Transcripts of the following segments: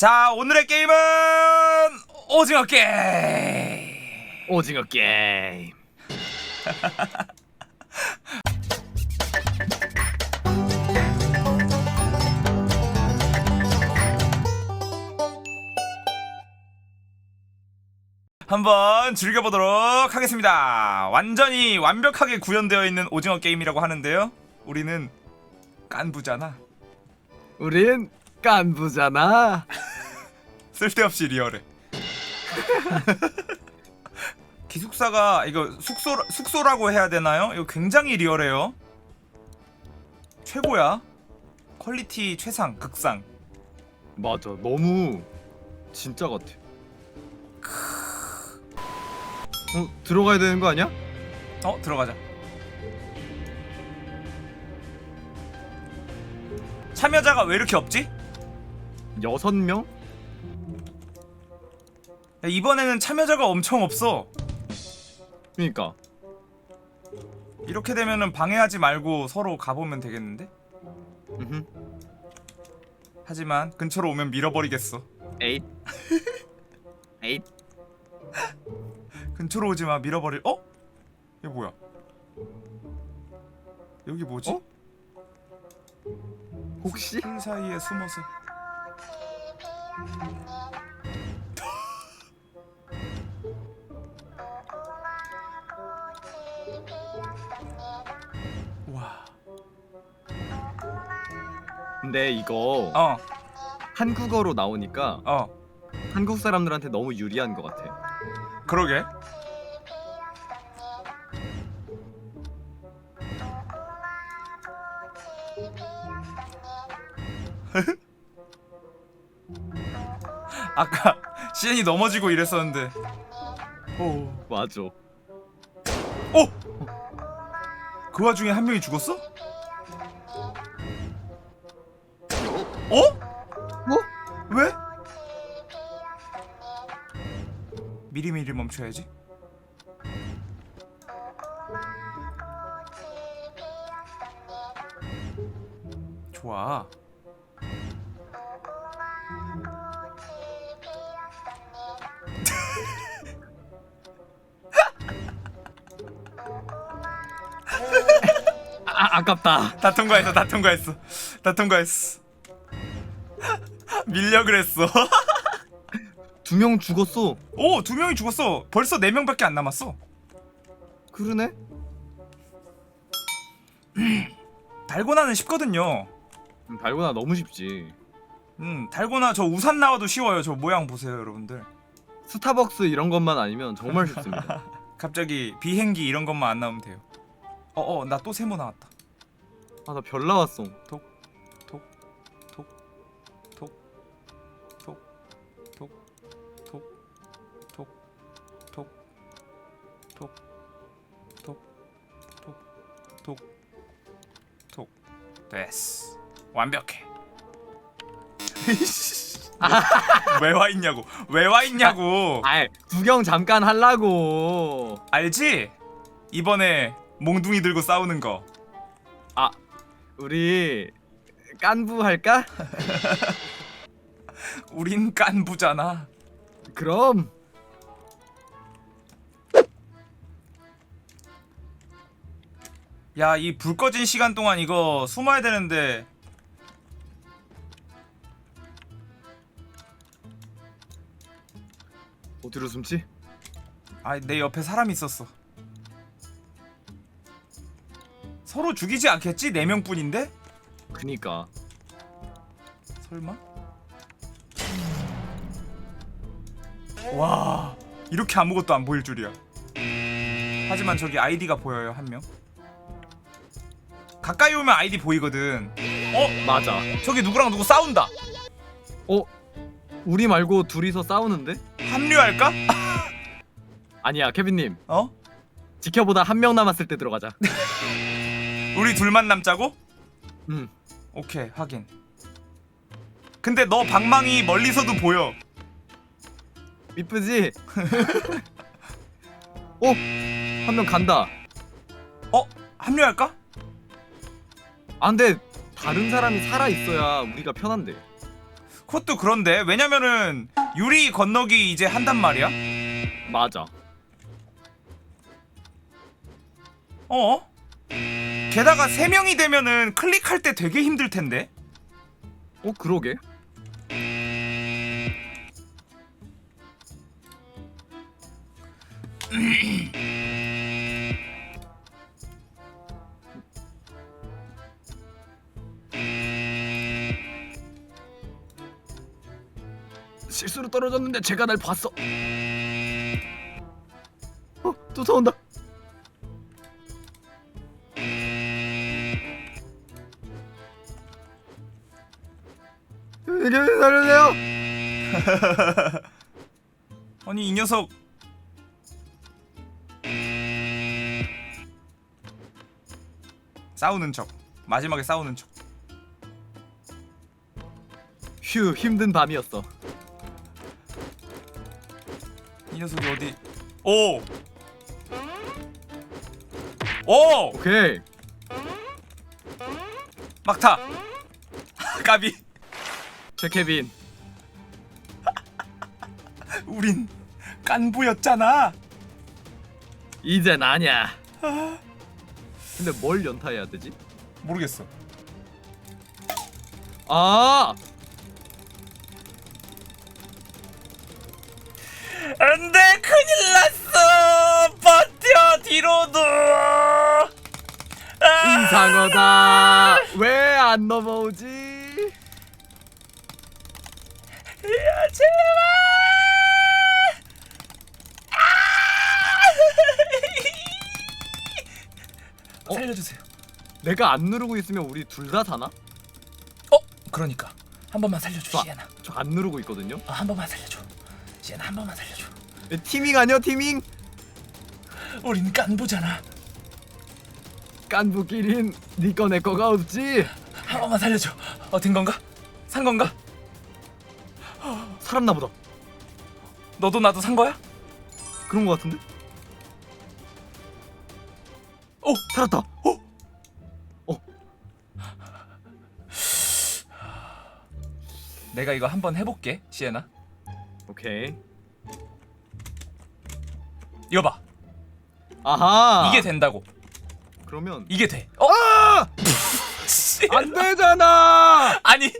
자 오늘의 게임은 오징어 게임 오징어 게임. 한번 즐겨보도록 하겠습니다 완전히 완벽하게 구현되어 있는 오징어 게임이라고 하는데요 우리는 깐부잖아 우린 깐부잖아. 쓸데없이 리얼해 기숙사가 이거 숙소 숙소라고 해야 되나요? 이거 굉장히 리얼해요 최고야 퀄리티 최상 극상 맞아. 너무 진짜 같아. 어 들어가야 되는 거 아니야? 어 들어가자 참여자가 왜 이렇게 없지? 여섯 명? 야, 이번에는 참여자가 엄청 없어 그니까 이렇게 되면은 방해하지 말고 서로 가보면 되겠는데? 음흠. 하지만 근처로 오면 밀어버리겠어 에잇. 에잇. 근처로 오지 마 밀어버릴 어? 이게 뭐야 여기 뭐지? 어? 혹시? 풀 사이에 숨어서 근데 이거 어, 한국어로 나오니까 어, 한국 사람들한테 너무 유리한 것 같아. 그러게. 아까 시엔이 넘어지고 이랬었는데. 오. 맞아. 오! 그 와중에 한 명이 죽었어? 어? 어? 왜? 미리미리 멈춰야지. 좋아. 아 아깝다. 다 통과했어, 다 통과했어, 다 통과했어. 밀려 그랬어. 두 명 죽었어. 오, 두 명이 죽었어. 벌써 네 명밖에 안 남았어. 그러네? 달고나는 쉽거든요. 음, 달고나 너무 쉽지. 음, 달고나 저 우산 나와도 쉬워요. 저 모양 보세요, 여러분들. 스타벅스 이런 것만 아니면 정말 쉽습니다. 갑자기 비행기 이런 것만 안 나오면 돼요. 어, 어, 나 또 세모 나왔다. 아 나 별 나왔어. 톡, 됐어. 완벽해. 왜 와 있냐고? 왜 와 있냐고? 아 구경 잠깐 하려고. 알지? 이번에 몽둥이 들고 싸우는 거. 아 우리 깐부 할까? 우린 깐부잖아. 그럼 야, 이 불 꺼진 시간 동안 이거 숨어야 되는데 어디로 숨지? 아, 내 옆에 사람이 있었어. 서로 죽이지 않겠지? 네 명뿐인데? 그니까 설마? 와, 이렇게 아무것도 안 보일 줄이야. 하지만 저기 아이디가 보여요, 한 명. 가까이 오면 아이디 보이거든. 어? 맞아. 저기 누구랑 누구 싸운다. 어 우리 말고 둘이서 싸우는데? 합류할까? 아니야 케빈님 어? 지켜보다 한 명 남았을 때 들어가자. 우리 둘만 남자고? 음 오케이 확인 근데 너 방망이 멀리서도 보여 이쁘지? 어? 한 명 간다. 어? 합류할까? 아 근데 다른 사람이 살아 있어야 우리가 편한데. 그것도 그런데 왜냐면은 유리 건너기 이제 한단 말이야. 맞아. 어? 게다가 세 명이 되면은 클릭할 때 되게 힘들 텐데. 어 그러게. 실수로 떨어졌는데 제가 날 봤어. 어, 쫓아온다. 이게 살려주세요. 아니 이 녀석 싸우는 척. 마지막에 싸우는 척. 휴 힘든 밤이었어. 이 녀석이 어디? 오. 오! 오케이. 막타. 까비. 최케빈. 우린 깐부였잖아. 이젠 아냐. 근데 뭘 연타해야 되지? 모르겠어. 아 안돼 큰일 났어. 버텨 뒤로 누워. 아! 이상하다. 왜 안 넘어오지? 야, 제발. 아! 어? 살려주세요. 내가 안 누르고 있으면 우리 둘 다 사나? 어, 그러니까 한 번만 살려줘, 좋아. 시에나. 저 안 누르고 있거든요. 어, 한 번만 살려줘. 시에나 한 번만 살려줘. 에, 티밍 아니야 티밍? 우린 깐부잖아. 깐부끼린 니꺼 내 거가 없지. 한 번만 살려줘. 어, 된 건가? 산 건가? 살았나 보다. 너도 나도 산 거야? 그런 거 같은데? 오, 살았다. 어? 내가 이거 한번 해볼게, 시에나. 오케이. 이거 봐. 아하. 이게 된다고. 그러면 이게 돼. 어? 아! 씨. 안 되잖아. 아니,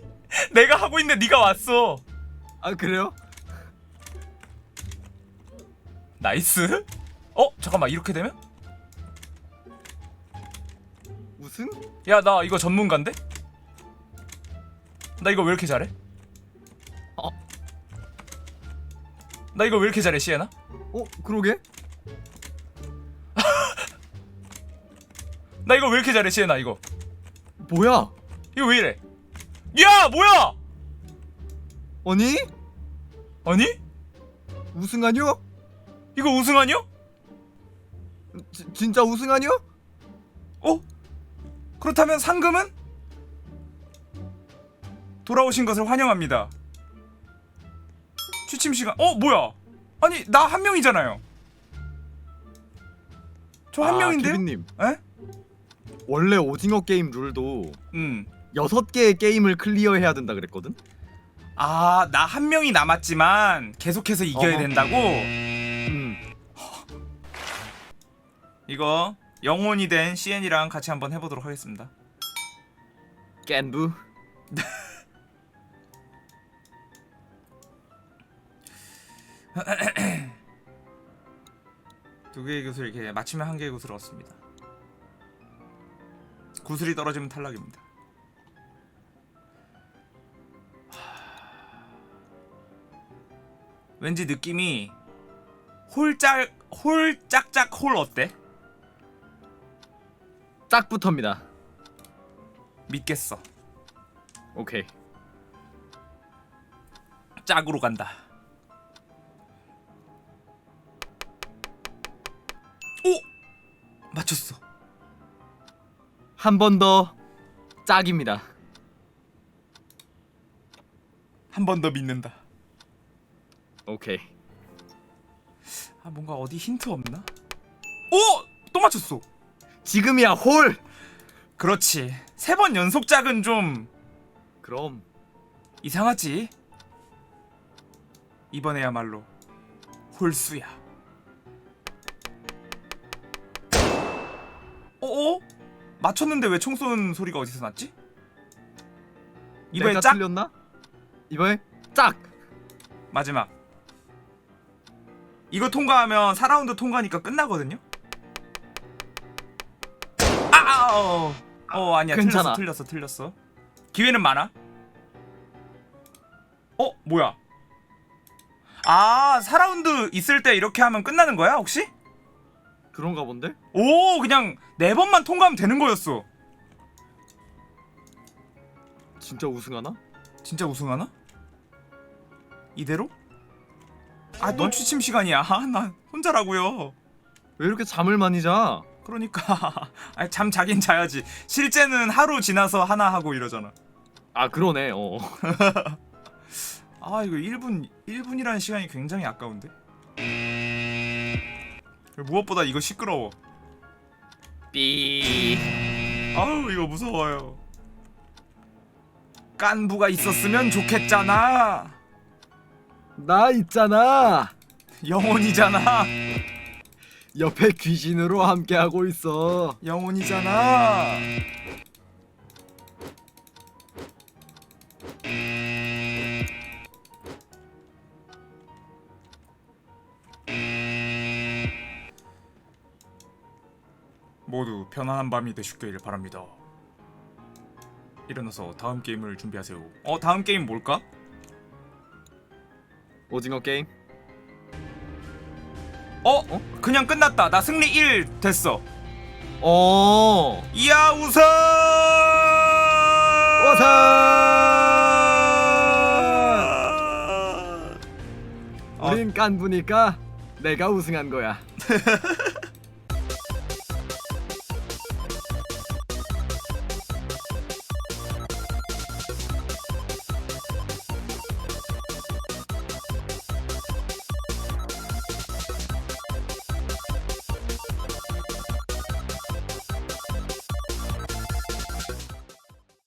내가 하고 있는데 네가 왔어. 아 그래요? 나이스. 어, 잠깐만 이렇게 되면? 우승? 야, 나 이거 전문가인데? 나 이거 왜 이렇게 잘해? 어? 나 이거 왜 이렇게 잘해, 시에나? 어 그러게? 나 이거 왜 이렇게 잘해, 시에나 이거? 뭐야? 이거 왜 이래? 야, 뭐야? 아니? 아니? 우승 아니야? 이거 우승 아니야? 지, 진짜 우승 아니야? 어? 그렇다면 상금은? 돌아오신 것을 환영합니다. 취침 시간. 어, 뭐야? 아니, 나 한 명이잖아요. 저한 아, 명인데요? 에? 원래 오징어 게임 룰도 음. 여섯 개의 게임을 클리어해야 된다 그랬거든? 아, 나 한 명이 남았지만 계속해서 이겨야 어허. 된다고? 음. 이거 영혼이 된 CN이랑 같이 한번 해보도록 하겠습니다. 깬부 두 개의 구슬 이렇게 맞추면 한 개의 구슬 얻습니다. 구슬이 떨어지면 탈락입니다. 왠지 느낌이 홀짝 홀짝짝 홀 어때? 짝부터입니다. 믿겠어. 오케이. 짝으로 간다. 오! 맞췄어. 한 번 더 짝입니다. 한 번 더 믿는다. 오케이. 아 뭔가 어디 힌트 없나? 오! 또 맞췄어. 지금이야 홀. 그렇지. 세 번 연속 짝은 좀 그럼 이상하지. 이번에야말로 홀수야. 어어? 맞췄는데 왜 총 쏘는 소리가 어디서 났지? 이번에 내가 짝 틀렸나? 이번에 짝. 마지막. 이거 통과하면 4라운드 통과니까 끝나거든요. 아, 아 어. 어 아니야 괜찮아. 틀렸어 틀렸어 틀렸어. 기회는 많아. 어 뭐야? 아 4라운드 있을 때 이렇게 하면 끝나는 거야 혹시? 그런가 본데? 오 그냥 네 번만 통과하면 되는 거였어. 진짜 우승하나? 진짜 우승하나? 이대로? 아 넌 취침 시간이야. 아, 나 혼자라고요. 왜 이렇게 잠을 많이 자? 그러니까 아니, 잠 자긴 자야지. 실제는 하루 지나서 하나 하고 이러잖아. 아 그러네. 어. 아 이거 1분 1분이라는 시간이 굉장히 아까운데. 무엇보다 이거 시끄러워. 삐. 아우 이거 무서워요. 깐부가 있었으면 좋겠잖아. 나 있잖아. 영혼이잖아. 옆에 귀신으로 함께 하고 있어. 영혼이잖아. 모두 편안한 밤이 되시길 바랍니다. 일어나서 다음 게임을 준비하세요. 어, 다음 게임 뭘까? 오징어 게임. 어? 그냥 끝났다. 나 승리 1 됐어. 어. 이야 우선! 우선. 우린 깐 부니까 내가 우승한 거야.